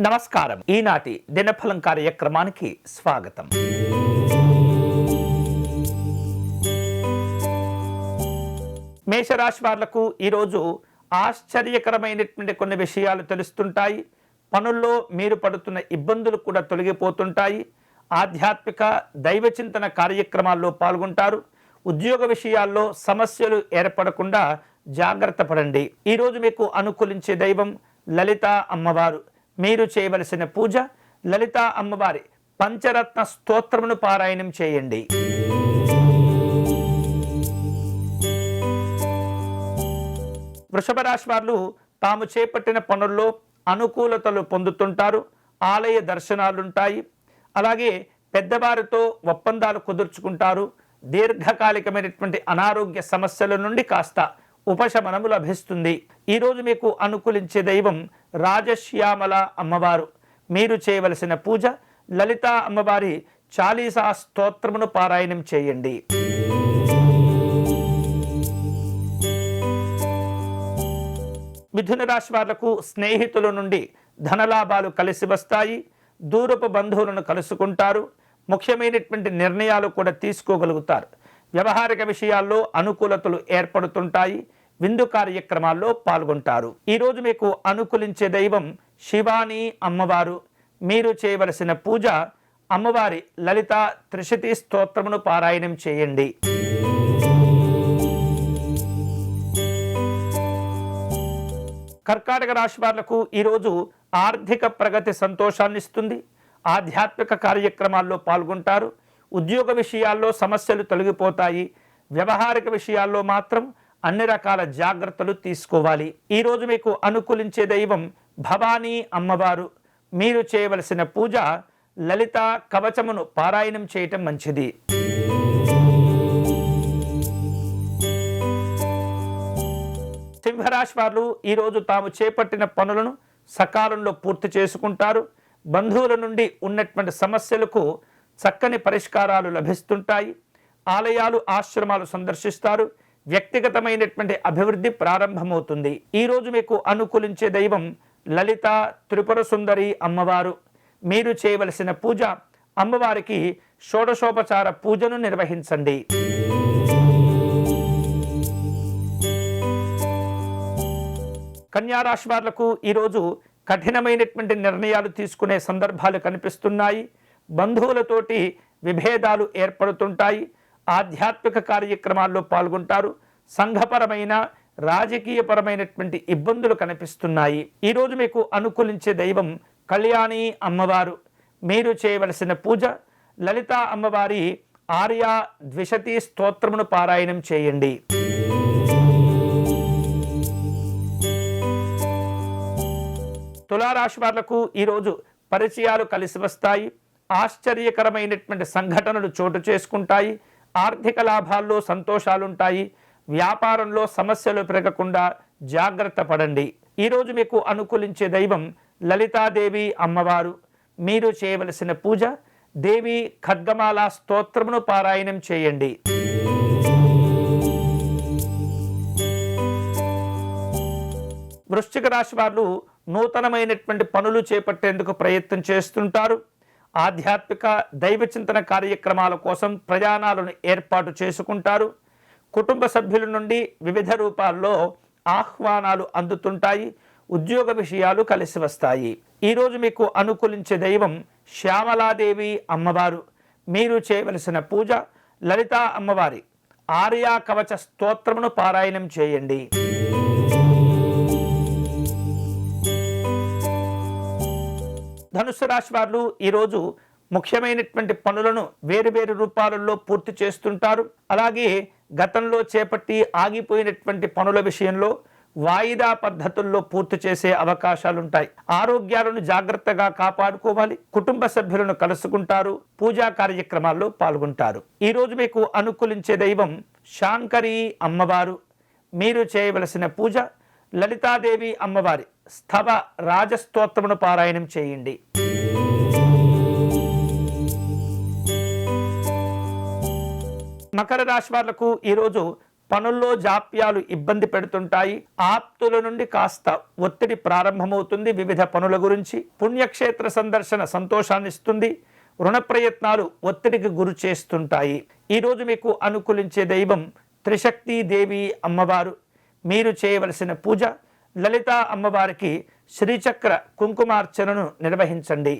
నమస్కారం. ఈనాటి దినఫలం కార్యక్రమానికి స్వాగతం. మేషరాశి వాళ్ళకు ఈరోజు ఆశ్చర్యకరమైనటువంటి కొన్ని విషయాలు తెలుస్తుంటాయి. పనుల్లో మీరు పడుతున్న ఇబ్బందులు కూడా తొలగిపోతుంటాయి. ఆధ్యాత్మిక దైవ చింతన కార్యక్రమాల్లో పాల్గొంటారు. ఉద్యోగ విషయాల్లో సమస్యలు ఏర్పడకుండా జాగ్రత్త పడండి. ఈరోజు మీకు అనుకూలించే దైవం లలిత అమ్మవారు. మీరు చేయవలసిన పూజ లలిత అమ్మవారి పంచరత్న స్తోత్రమును పారాయణం చేయండి. వృషభ రాశి వారు తాము చేపట్టిన పనుల్లో అనుకూలతలు పొందుతుంటారు ఆలయ దర్శనాలుంటాయి. అలాగే పెద్దవారితో ఒప్పందాలు కుదుర్చుకుంటారు. దీర్ఘకాలికమైనటువంటి అనారోగ్య సమస్యల నుండి కాస్త ఉపశమనము లభిస్తుంది. ఈరోజు మీకు అనుకూలించే దైవం రాజశ్యామల అమ్మవారు. మీరు చేయవలసిన పూజ లలిత అమ్మవారి చాలీసా స్తోత్రమును పారాయణం చేయండి. మిథున రాశి వాళ్ళకు స్నేహితుల నుండి ధనలాభాలు కలిసి వస్తాయి. దూరపు బంధువులను కలుసుకుంటారు. ముఖ్యమైనటువంటి నిర్ణయాలు కూడా తీసుకోగలుగుతారు. వ్యవహారిక విషయాల్లో అనుకూలతలు ఏర్పడుతుంటాయి. విందు కార్యక్రమాల్లో పాల్గొంటారు. ఈరోజు మీకు అనుకూలించే దైవం శివాని అమ్మవారు. మీరు చేయవలసిన పూజ అమ్మవారి లలిత త్రిశతి స్తోత్రమును పారాయణం చేయండి. కర్కాటక రాశి వాళ్ళకు ఈరోజు ఆర్థిక ప్రగతి సంతోషాన్ని ఇస్తుంది ఆధ్యాత్మిక కార్యక్రమాల్లో పాల్గొంటారు. ఉద్యోగ విషయాల్లో సమస్యలు తొలగిపోతాయి. వ్యవహారిక విషయాల్లో మాత్రం అన్ని రకాల జాగ్రత్తలు తీసుకోవాలి. ఈరోజు మీకు అనుకూలించే దైవం భవానీ అమ్మవారు. మీరు చేయవలసిన పూజ లలిత కవచమును పారాయణం చేయటం మంచిది. సింహరాశి వారు ఈరోజు తాము చేపట్టిన పనులను సకాలంలో పూర్తి చేసుకుంటారు. బంధువుల నుండి ఉన్నటువంటి సమస్యలకు చక్కని పరిష్కారాలు లభిస్తుంటాయి. ఆలయాలు ఆశ్రమాలు సందర్శిస్తారు. వ్యక్తిగతమైనటువంటి అభివృద్ధి ప్రారంభమవుతుంది. ఈరోజు మీకు అనుకూలించే దైవం లలిత త్రిపుర సుందరి అమ్మవారు. మీరు చేయవలసిన పూజ అమ్మవారికి షోడశోపచార పూజను నిర్వహించండి. కన్యారాశి వారులకు ఈరోజు కఠినమైనటువంటి నిర్ణయాలు తీసుకునే సందర్భాలు కనిపిస్తున్నాయి. బంధువులతోటి విభేదాలు ఏర్పడుతుంటాయి. ఆధ్యాత్మిక కార్యక్రమాల్లో పాల్గొంటారు. సంఘపరమైన రాజకీయపరమైనటువంటి ఇబ్బందులు కనిపిస్తున్నాయి. ఈరోజు మీకు అనుకూలించే దైవం కళ్యాణి అమ్మవారు. మీరు చేయవలసిన పూజ లలిత అమ్మవారి ఆర్య ద్విషతి స్తోత్రమును పారాయణం చేయండి. తులారాశి వాళ్ళకు ఈరోజు పరిచయాలు కలిసి వస్తాయి. ఆశ్చర్యకరమైనటువంటి సంఘటనలు చోటు చేసుకుంటాయి. ఆర్థిక లాభాల్లో సంతోషాలుంటాయి. వ్యాపారంలో సమస్యలు పెరగకుండా జాగ్రత్త పడండి. ఈరోజు మీకు అనుకూలించే దైవం లలితాదేవి అమ్మవారు. మీరు చేయవలసిన పూజ దేవి ఖడ్గమాల స్తోత్రమును పారాయణం చేయండి. వృశ్చిక రాశి వారు నూతనమైనటువంటి పనులు చేపట్టేందుకు ప్రయత్నం చేస్తుంటారు. ఆధ్యాత్మిక దైవ చింతన కార్యక్రమాల కోసం ప్రయాణాలను ఏర్పాటు చేసుకుంటారు. కుటుంబ సభ్యుల నుండి వివిధ రూపాల్లో ఆహ్వానాలు అందుతుంటాయి. ఉద్యోగ విషయాలు కలిసి వస్తాయి. ఈరోజు మీకు అనుకూలించే దైవం శ్యామలాదేవి అమ్మవారు. మీరు చేయవలసిన పూజ లలితా అమ్మవారి ఆర్యా కవచ స్తోత్రమును పారాయణం చేయండి. ధనుసు రాశి వారు ఈరోజు ముఖ్యమైనటువంటి పనులను వేరు వేరు రూపాలలో పూర్తి చేస్తుంటారు. అలాగే గతంలో చేపట్టి ఆగిపోయినటువంటి పనుల విషయంలో వాయిదా పద్ధతుల్లో పూర్తి చేసే అవకాశాలు ఉంటాయి ఆరోగ్యాలను జాగ్రత్తగా కాపాడుకోవాలి. కుటుంబ సభ్యులను కలుసుకుంటారు. పూజా కార్యక్రమాల్లో పాల్గొంటారు. ఈరోజు మీకు అనుకూలించే దైవం శాంకరి అమ్మవారు. మీరు చేయవలసిన పూజ లలితాదేవి అమ్మవారి. స్థవ రాజస్తోత్రమును పారాయణం చేయండి. మకర రాశి వాళ్ళకు ఈరోజు పనుల్లో జాప్యాలు ఇబ్బంది పెడుతుంటాయి. ఆప్తుల నుండి కాస్త ఒత్తిడి ప్రారంభమవుతుంది. వివిధ పనుల గురించి పుణ్యక్షేత్ర సందర్శన సంతోషాన్ని ఇస్తుంది. రుణ ప్రయత్నాలు ఒత్తిడికి గురి చేస్తుంటాయి. ఈరోజు మీకు అనుకూలించే దైవం త్రిశక్తి దేవి అమ్మవారు. మీరు చేయవలసిన పూజ లలిత అమ్మవారికి శ్రీచక్ర కుంకుమార్చనను నిర్వహించండి.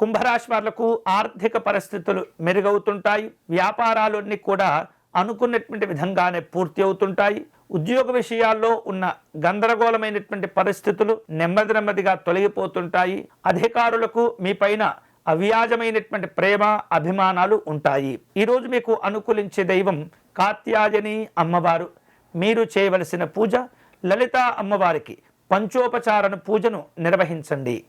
కుంభరాశి వాళ్ళకు ఆర్థిక పరిస్థితులు మెరుగవుతుంటాయి. వ్యాపారాలన్నీ కూడా అనుకున్నటువంటి విధంగానే పూర్తి అవుతుంటాయి. ఉద్యోగ విషయాల్లో ఉన్న గందరగోళమైనటువంటి పరిస్థితులు నెమ్మది నెమ్మదిగా తొలగిపోతుంటాయి. అధికారులకు మీ పైన అవ్యాజమైనటువంటి ప్రేమ అభిమానాలు ఉంటాయి. ఈరోజు మీకు అనుకూలించే దైవం కాత్యాయని అమ్మవారు. మీరు చేయవలసిన పూజ లలిత అమ్మవారికి. పంచోపచారణ పూజను నిర్వహించండి.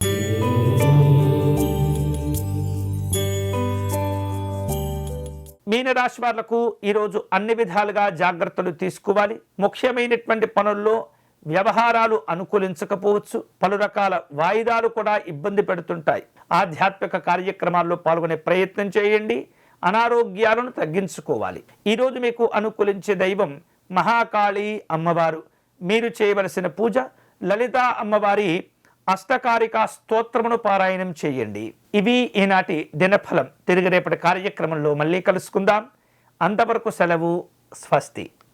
మీనరాశి వాళ్ళకు ఈరోజు అన్ని విధాలుగా జాగ్రత్తలు తీసుకోవాలి. ముఖ్యమైనటువంటి పనుల్లో వ్యవహారాలు అనుకూలించకపోవచ్చు. పలు రకాల వాయిదాలు కూడా ఇబ్బంది పెడుతుంటాయి. ఆధ్యాత్మిక కార్యక్రమాల్లో పాల్గొనే ప్రయత్నం చేయండి. అనారోగ్యాలను తగ్గించుకోవాలి. ఈరోజు మీకు అనుకూలించే దైవం మహాకాళి అమ్మవారు. మీరు చేయవలసిన పూజ లలిత అమ్మవారి అష్టకారిక స్తోత్రమును పారాయణం చేయండి. ఇవి ఈనాటి దినఫలం. తిరిగి రేపటి కార్యక్రమంలో మళ్ళీ కలుసుకుందాం. అంతవరకు సెలవు స్వస్తి.